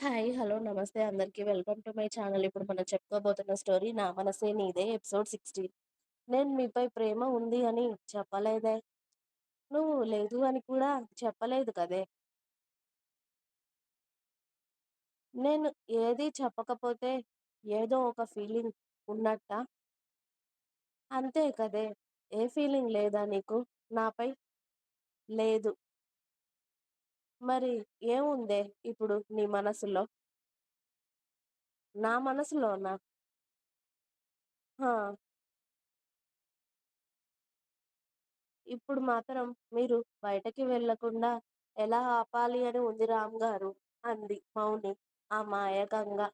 Hi. Hello. నమస్తే అందరికి. Welcome to my channel. ఇప్పుడు మనం చెప్పుకోబోతున్న స్టోరీ 'నా మనసే నీదే' ఎపిసోడ్ 16. నేను మీపై ప్రేమ ఉంది అని చెప్పలేదే? నువ్వు లేదు అని కూడా చెప్పలేదు కదే? నేను ఏది చెప్పకపోతే ఏదో ఒక ఫీలింగ్ ఉన్నట్ట అంతే కదే? ఏ ఫీలింగ్ లేదా నీకు నాపై? లేదు. మరి ఏముందే ఇప్పుడు నీ మనసులో? నా మనసులోనా? హా! ఇప్పుడు మాత్రం మీరు బయటకి వెళ్ళకుండా ఎలా ఆపాలి అని ఉంది రాంగారు అంది మౌని అమాయకంగా.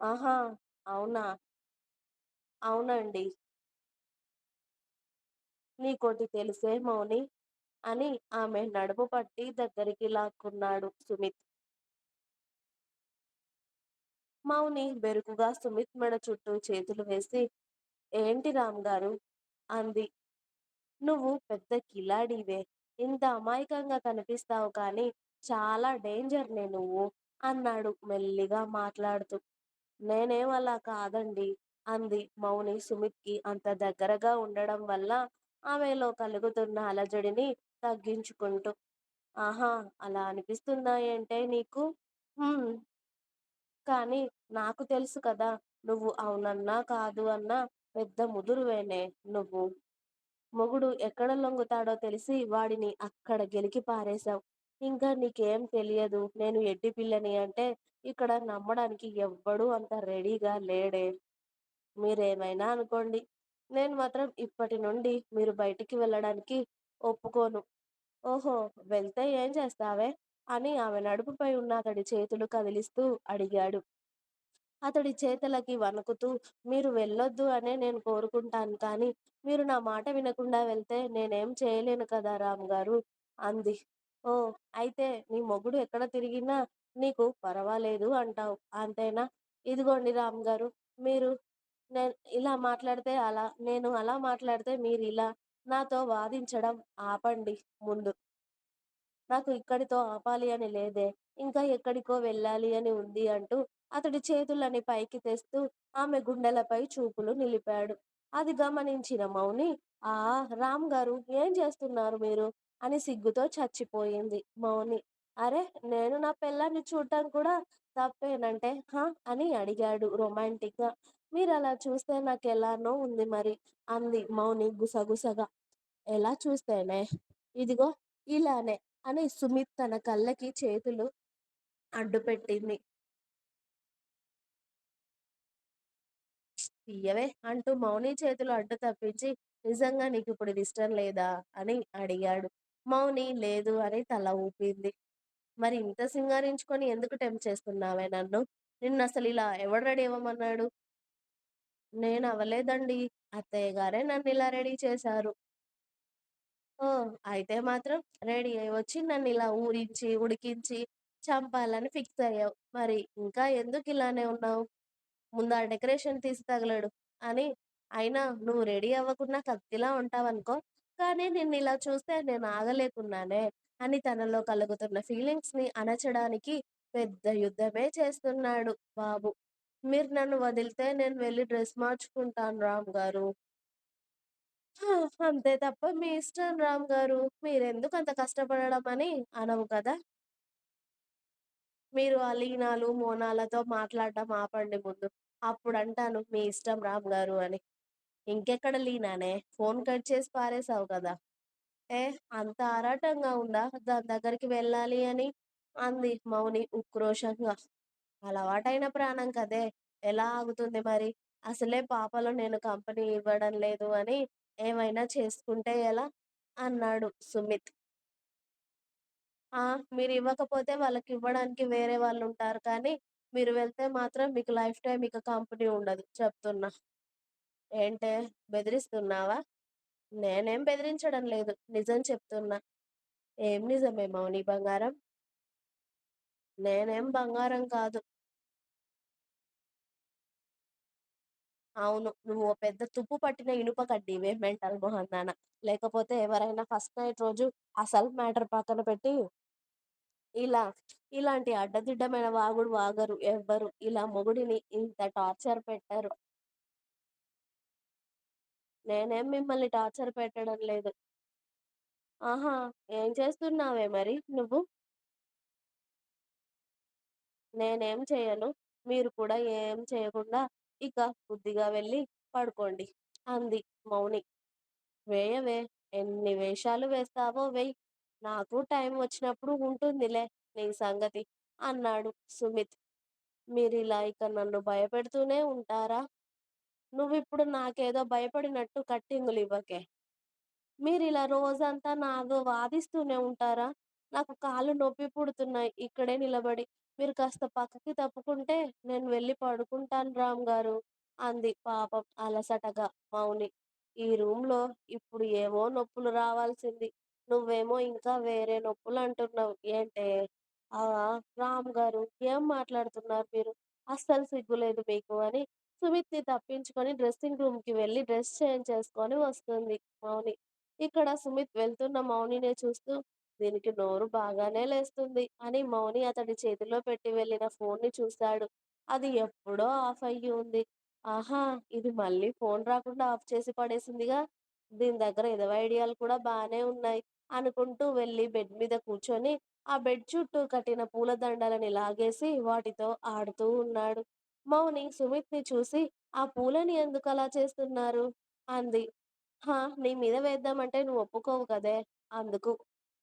ఆహా! అవునా? అవునండీ. నీకోటి తెలుసే మౌనీ! అని ఆమె నడుము పట్టి దగ్గరికి లాక్కున్నాడు సుమిత్. మౌని బెరుకుగా సుమిత్ మెడ చుట్టూ చేతులు వేసి ఏంటి రామ్ గారు అంది. నువ్వు పెద్ద కిలాడీవే. ఇంత అమాయకంగా కనిపిస్తావు కానీ చాలా డేంజర్ నే నువ్వు అన్నాడు మెల్లిగా మాట్లాడుతూ. నేనేం అలా కాదండి అంది మౌని సుమిత్కి అంత దగ్గరగా ఉండడం వల్ల ఆమెలో కలుగుతున్న అలజడిని తగ్గించుకుంటూ. ఆహా! అలా అనిపిస్తుందా ఏంటే నీకు? కానీ నాకు తెలుసు కదా నువ్వు అవునన్నా కాదు అన్నా పెద్ద ముదురువేనే నువ్వు. మొగుడు ఎక్కడ లొంగుతాడో తెలిసి వాడిని అక్కడ గెలికి పారేశావు. ఇంకా నీకేం తెలియదు నేను ఎడ్డి పిల్లని అంటే ఇక్కడ నమ్మడానికి ఎవ్వడూ అంత రెడీగా లేడే. మీరేమైనా అనుకోండి. నేను మాత్రం ఇప్పటి నుండి మీరు బయటికి వెళ్ళడానికి ఒప్పుకోను. ఓహో! వెళ్తే ఏం చేస్తావే? అని ఆమె నడుముపై ఉన్న అతడి చేతులు కదిలిస్తూ అడిగాడు. అతడి చేతలకి వణుకుతూ మీరు వెళ్ళొద్దు అనే నేను కోరుకుంటాను కానీ మీరు నా మాట వినకుండా వెళ్తే నేనేం చేయలేను కదా రాంగారూ అంది. ఓ! అయితే నీ మొగుడు ఎక్కడ తిరిగినా నీకు పరవాలేదు అంటావ్ అంతేనా? ఇదిగోండి రాంగారూ! మీరు నేను ఇలా మాట్లాడితే అలా నేను అలా మాట్లాడితే మీరిలా నాతో వాదించడం ఆపండి ముందు. నాకు ఇక్కడితో ఆపాలి అని లేదే. ఇంకా ఎక్కడికో వెళ్ళాలి అని ఉంది అంటూ అతడి చేతులని పైకి తెస్తూ ఆమె గుండెలపై చూపులు నిలిపాడు. అది గమనించిన మౌని ఆ రామ్ గారు ఏం చేస్తున్నారు మీరు? అని సిగ్గుతో చచ్చిపోయింది మౌని. అరే నేను నా పెళ్ళాన్ని చూడటం కూడా తప్పేనంటే హా అని అడిగాడు రొమాంటిక్గా. అలా చూస్తే నాకు ఎలానో ఉంది మరి అంది మౌని గుసగుసగా. ఎలా చూస్తేనే? ఇదిగో ఇలానే అని సుమిత్ తన కళ్ళకి చేతులు అడ్డుపెట్టింది. తీయవే అంటూ మౌని చేతులు అడ్డు తప్పించి నిజంగా నీకు ఇప్పుడు ఇష్టం లేదా? అని అడిగాడు. మౌని లేదు అని తల ఊపింది. మరి ఇంత సింగారించుకొని ఎందుకు టెంప్ట్ చేస్తున్నావే నన్ను? నిన్ను అసలు ఇలా ఎవడు రెడీ అవ్వమన్నాడు? గారే నన్ను ఇలా రెడీ చేశారు. ఓ అయితే మాత్రం రెడీ అయి వచ్చి నన్నిలా ఊరించి, ఉడికించి చంపాలని ఫిక్స్ అయ్యావు మరి ఇంకా ఎందుకిలానే ముందు ఆ డెకరేషన్ తీసి తగలడు అని అయినా నువ్వు రెడీ అవ్వకున్నా కత్తిలా ఉంటావనుకో. కానీ నిన్నిలా చూస్తే నేను ఆగలేకున్నానే అని తనలో కలుగుతున్న ఫీలింగ్స్ని అణచడానికి పెద్ద యుద్ధమే చేస్తున్నాడు బాబు. మీరు నన్ను వదిలితే నేను వెళ్ళి డ్రెస్ మార్చుకుంటాను రాంగారూ! అంతే తప్ప మీ ఇష్టం రామ్ గారు మీరెందుకు అంత కష్టపడడం అని అనవు కదా! మీరు ఆ లీనాలు, మోనాలతో మాట్లాడటం ఆపండి ముందు. అప్పుడంటాను మీ ఇష్టం రామ్ గారు అని. ఇంకెక్కడ లీనానే? ఫోన్ కట్ చేసి పారేసావు కదా! ఏ అంత ఆరాటంగా ఉందా దాని దగ్గరికి వెళ్ళాలి అని? అంది మౌని ఉక్రోషంగా. అలవాటైన ప్రాణం కదే! ఎలా ఆగుతుంది మరి? అసలే పాపలో నేను కంపెనీ ఇవ్వడం లేదు అని ఏమైనా చేసుకుంటే ఎలా? అన్నాడు సుమిత్. ఆ! వాళ్ళకి ఇవ్వడానికి వేరే వాళ్ళు ఉంటారు కానీ మీరు వెళ్తే మాత్రం మీకు లైఫ్ టైమ్ ఇక కంపెనీ ఉండదు చెప్తున్నా. ఏంటే బెదిరిస్తున్నావా? నేనేం బెదిరించడం లేదు. నిజం చెప్తున్నా. ఏం నిజమే మౌని బంగారం? నేనేం బంగారం కాదు. అవును. నువ్వో పెద్ద తుప్పు పట్టిన ఇనుప కడ్డీవే మెంటల్ మోహన్ నాన్న లేకపోతే ఎవరైనా ఫస్ట్ నైట్ రోజు అసలు మ్యాటర్ పక్కన పెట్టి ఇలా ఇలాంటి అడ్డదిడ్డమైన వాగుడు వాగరు ఎవ్వరు. ఇలా మొగుడిని ఇంత టార్చర్ పెట్టారు నేనేం మిమ్మల్ని టార్చర్ పెట్టడం లేదు. ఆహా! ఏం చేస్తున్నావే మరి నువ్వు? నేనేం చేయను. మీరు కూడా ఏం చేయకుండా ఇక బుద్ధిగా వెళ్ళి పడుకోండి అంది మౌని. వేయవే ఎన్ని వేషాలు వేస్తావో వెయ్. నాకు టైం వచ్చినప్పుడు ఉంటుందిలే నీ సంగతి అన్నాడు సుమిత్. మీరిలా ఇక నన్ను భయపెడుతూనే ఉంటారా? నువ్విప్పుడు నాకేదో భయపడినట్టు కట్టింగులివ్వకే. మీరిలా రోజంతా నాతో వాదిస్తూనే ఉంటారా? నాకు కాళ్ళు నొప్పి పుడుతున్నాయి ఇక్కడే నిలబడి. మీరు కాస్త పక్కకి తప్పుకుంటే నేను వెళ్ళి పడుకుంటాను రామ్ గారు అంది పాపం అలసటగా మౌని. ఈ రూమ్లో ఇప్పుడు ఏవో నొప్పులు రావాల్సింది. నువ్వేమో ఇంకా వేరే నొప్పులు అంటున్నావు ఏంటే? ఆ గారు ఏం మాట్లాడుతున్నారు మీరు? అస్సలు సిగ్గులేదు మీకు అని సుమిత్ని తప్పించుకొని డ్రెస్సింగ్ రూమ్‌కి వెళ్ళి డ్రెస్ చేంజ్ చేసుకొని వస్తుంది మౌని. ఇక్కడ సుమిత్ వెళ్తున్న మౌనినే చూస్తూ దీనికి నోరు బాగానే లేస్తుంది అని మౌని అతడి చేతిలో పెట్టి వెళ్ళిన ఫోన్ని చూశాడు. అది ఎప్పుడో ఆఫ్ అయ్యి ఉంది. ఆహా! ఇది మళ్ళీ ఫోన్ రాకుండా ఆఫ్ చేసి పడేసిందిగా. దీని దగ్గర ఎదవ ఐడియాలు కూడా బాగానే ఉన్నాయి అనుకుంటూ వెళ్ళి బెడ్ మీద కూర్చొని ఆ బెడ్ చుట్టూ కట్టిన పూల దండలని లాగేసి వాటితో ఆడుతూ ఉన్నాడు. మౌని సుమిత్‌ని చూసి ఆ పూలని అలా చేస్తున్నారు? అంది. హా! నీ మీద వేద్దామంటే నువ్వు ఒప్పుకోవు కదే! అందుకు.